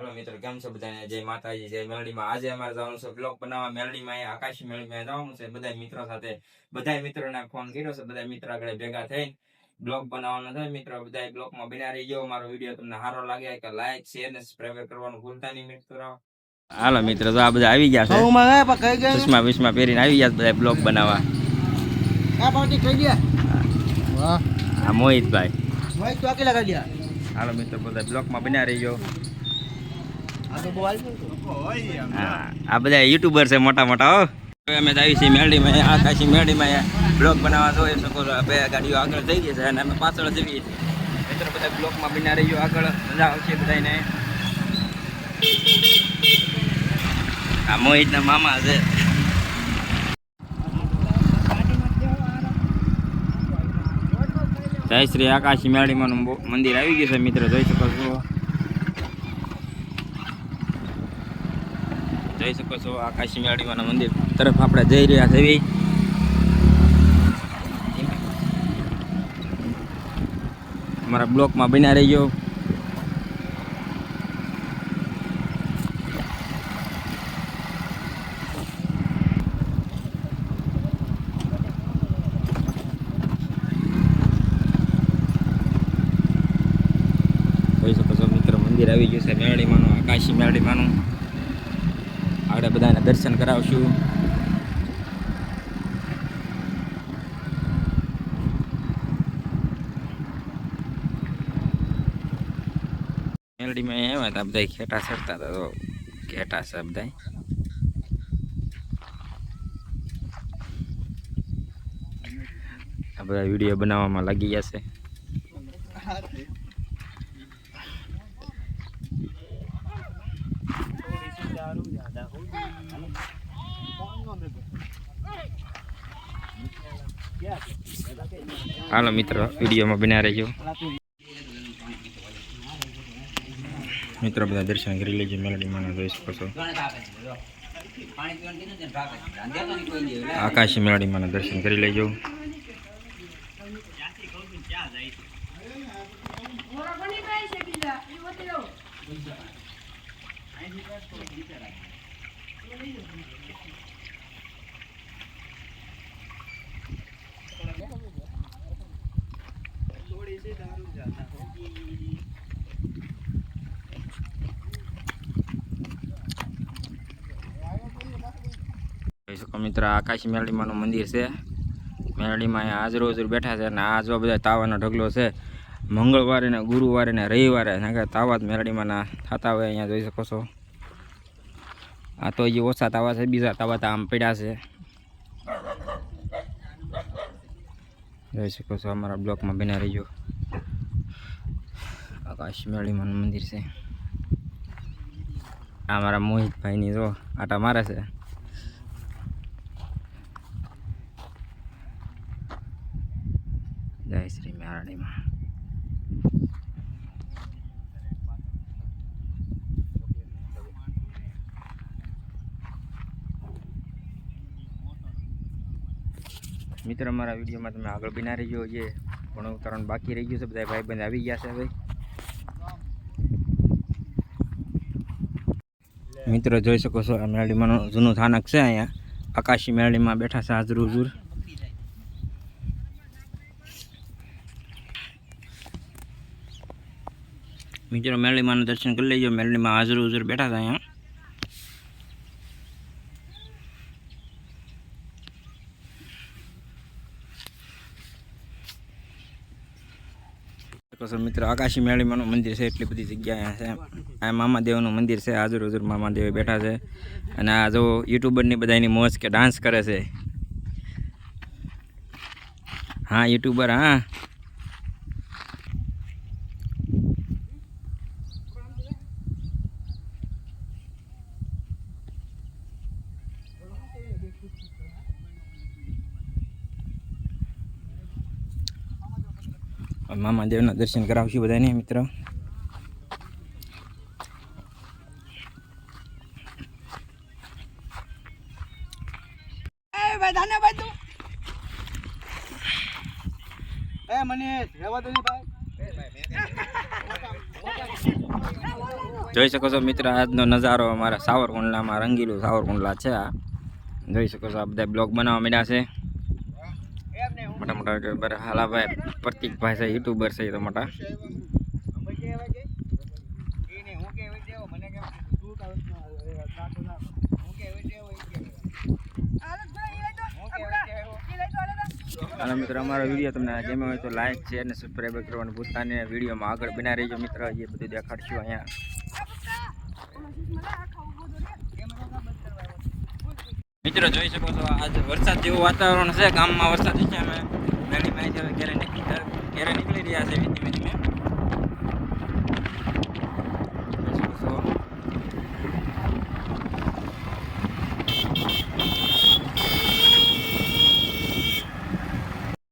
હાલો મિત્રો કેમ છો બધાને? જય માતાજી જય મેલડીમાં. આજે અમારે જવાનું છે બ્લોગ બનાવવા. મેલડીમાં આકાશી મેલડીમાં જવાનું છે. બધા મિત્રો સાથે બધા મિત્રોને ફોન કર્યો છે. બધા મિત્રો આગળ ભેગા થઈને બ્લોગ બનાવવાનો છે. મિત્રો બધા બ્લોગમાં બિના રહી ગયો મારો વીડિયો તમને સારો લાગે કે લાઈક શેર ને સબસ્ક્રાઇબ કરવાનું ભૂલતા નહીં મિત્રો. હાલો મિત્રો તો આ બધા આવી ગયા છે. ચશ્મા વિશ્મા પહેરીને આવી ગયા બધા બ્લોગ બનાવવા. મોહિતભાઈ. ગયા? હાલો મિત્રો બધા બ્લોગમાં બિના રહી ગયો આ બધા યુટ્યુબર છે મોટા મોટા, હો. અમે આવી છીએ મેરડીમાં આકાશી મેળીમાં બ્લોગ બનાવવા જોઈ શકો છો બે ગાડીઓ આગળ થઈ ગઈ છે અને અમે પાછળ જઈએ મિત્રો, બધા બ્લોગમાં બિના રહી આગળ. મજા આવશે બધાને આ મોહિતના મામા છે. જય શ્રી આકાશી મેળીમાં મંદિર આવી ગયું છે, મિત્રો. જોઈ શકો છો. જોઈ શકો છો આકાશી મેળીમાના મંદિર તરફ આપણે જઈ રહ્યા છે અમારા બ્લોકમાં બન્યા રહી ગયો જોઈ શકો છો મિત્ર, મંદિર આવી ગયું છે મેળીમાનું આકાશી મેળીમાનું આગળ બધાને દર્શન કરાવશું. મેલડીમાં આવ્યા હતા બધા ખેટા ચડતા હતા તો ઘેટા છે બધા આ બધા વીડિયો બનાવવામાં લાગી ગયા છે. હાલો મિત્રો, વિડીયોમાં બન્યા રહેજો. મિત્રો, બધા દર્શન કરી લેજો મેલડીમાં જોઈ શકો છો. આકાશી મેલડીમાં દર્શન કરી લેજો. Thank શકો મિત્રો, આકાશ મેલડીમાંનું મંદિર છે. મેરડીમાં હાજરો હાજર બેઠા છે અને આ જો બધા તાવાનો ઢગલો છે. મંગળવારે ને ગુરુવારે ને રવિવારે તાવા જ મેરડીમાંના થતા હોય અહીંયા જોઈ શકો છો. આ તો હજી ઓછા તાવા છે, બીજા તાવા તો આમ પડ્યા છે. જોઈ શકો છો અમારા બ્લોકમાં બન્યા રહીજો. આકાશ મેળીમાનું મંદિર છે. અમારા મોહિતભાઈની જો આટા મારે છે. જય શ્રી મેરાડીમાં મિત્ર અમારા વિડીયોમાં તમે આગળ બિના રહીજો જે ઘણું ઉતારણ બાકી રહી ગયું છે બધા ભાઈબંધ આવી ગયા છે ભાઈ મિત્રો જોઈ શકો છો આ મેળીમાંનું જૂનું સ્થાનક છે અહીંયા આકાશી મેળીમાં બેઠા છે હાજર હુજુર મિત્રો મેળીમાંનું દર્શન કરી લેજો. મેરળીમાં હાજર હુજર બેઠા હતા મિત્રો, આકાશી મેળીમાંનું મંદિર છે, એટલી બધી જગ્યા અહીંયા છે. આ મામાદેવનું મંદિર છે, હાજર હુજુર મામાદેવ બેઠા છે. અને આ જો યુટ્યુબરની બધાની મોજ કે ડાન્સ કરે છે. હા, યુટ્યુબર, હા. મામાદેવના દર્શન કરાવશું બધાને મિત્રો. એ ભાઈ ધાને ભાઈ તું એ મને રહેવા દો ભાઈ. જોઈ શકો છો મિત્ર આજનો નજારો અમારા સાવરકુંડલામાં રંગીલું સાવરકુંડલા છે આ. જોઈ શકો છો આ બધા બ્લોગ બનાવવા મળ્યા છે. યુટ્યુબર હાલાભાઈ પ્રતિકભાઈ છે યુટ્યુબર છે એ તો મોટા અને મિત્રો અમારો વીડિયો તમને ગમ્યો હોય તો લાઈક છે અને સબસ્ક્રાઈબ કરવાનું ભૂલતા વિડીયોમાં આગળ બના રહીજો મિત્ર એ બધું દેખાડશું અહીંયા મિત્રો જોઈ શકો છો આજે વરસાદ જેવું વાતાવરણ છે ગામમાં વરસાદ છે અમે નાની માહિતી હવે ઘરે નીકળી ઘરે નીકળી રહ્યા છે ધીમે ધીમે જોઈ શકો છો.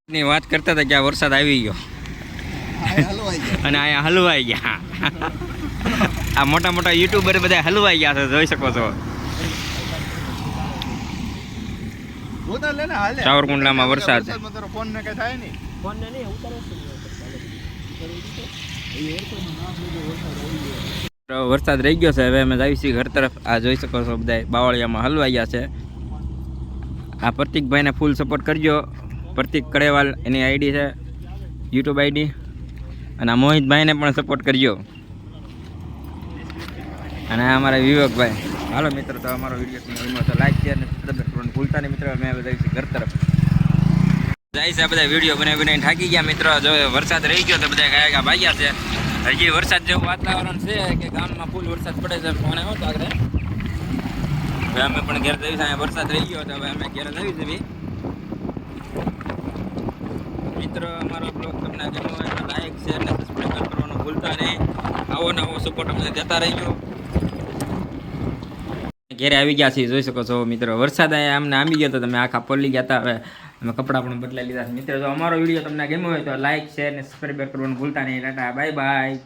ની વાત કરતા હતા કે આ વરસાદ આવી ગયો. અને અહીંયા હલવાઈ ગયા. આ મોટા મોટા યુટ્યુબર બધા હલવાઈ ગયા છે, જોઈ શકો છો. સાવરકુંડલામાં વરસાદ. વરસાદ રહી ગયો છે, હવે અમે જાય છીએ ઘર તરફ. આ જોઈ શકો છો બધા બાવળિયામાં હલવાઈ ગયા છે. આ પ્રતિકભાઈને ફૂલ સપોર્ટ કરજો. પ્રતિક કડેવાલ એની આઈડી છે યુટ્યુબ આઈડી. અને આ મોહિતભાઈને પણ સપોર્ટ કરજો. અને અમારા વિવેકભાઈ. હાલો મિત્ર, તો અમારો વીડિયો ગમ્યો તો લાઈક શેર અને સબસ્ક્રાઈબ કરવાનું ભૂલતા નહીં મિત્રો. અમે બધા જઈએ ઘર તરફ. જાય છે બધા વીડિયો બનાવી બનાવીને થાકી ગયા મિત્રો. જો વરસાદ રહી ગયો તો બધા ગયા ગયા ભાગ્યા છે. હજી વરસાદ જેવું વાતાવરણ છે કે ગામમાં ફૂલ વરસાદ પડે છે ફોન આવ્યો તો અમે પણ ઘેર જઈશું વરસાદ રહી ગયો તો હવે અમે ઘેર છીએ મિત્રો, અમારો બ્લોગ તમને ગમ્યો હોય તો લાઈક શેર અને સબસ્ક્રાઈબ કરવાનું ભૂલતા નહીં. આવો નવો સપોર્ટ અમને દેતા રહીજો. ઘેરે આવી ગયા છીએ, જોઈ શકો છો મિત્રો, વરસાદ આયા અમને આંબી ગયો તો તમે આખા પલળી ગયા હતા. હવે અમે કપડાં પણ બદલાઈ લીધા છે. મિત્રો, જો અમારો વીડિયો તમને ગમ્યો હોય તો લાઈક શેર અને સબસ્ક્રાઈબ કરવાનું ભૂલતા નહીં. Tata bye bye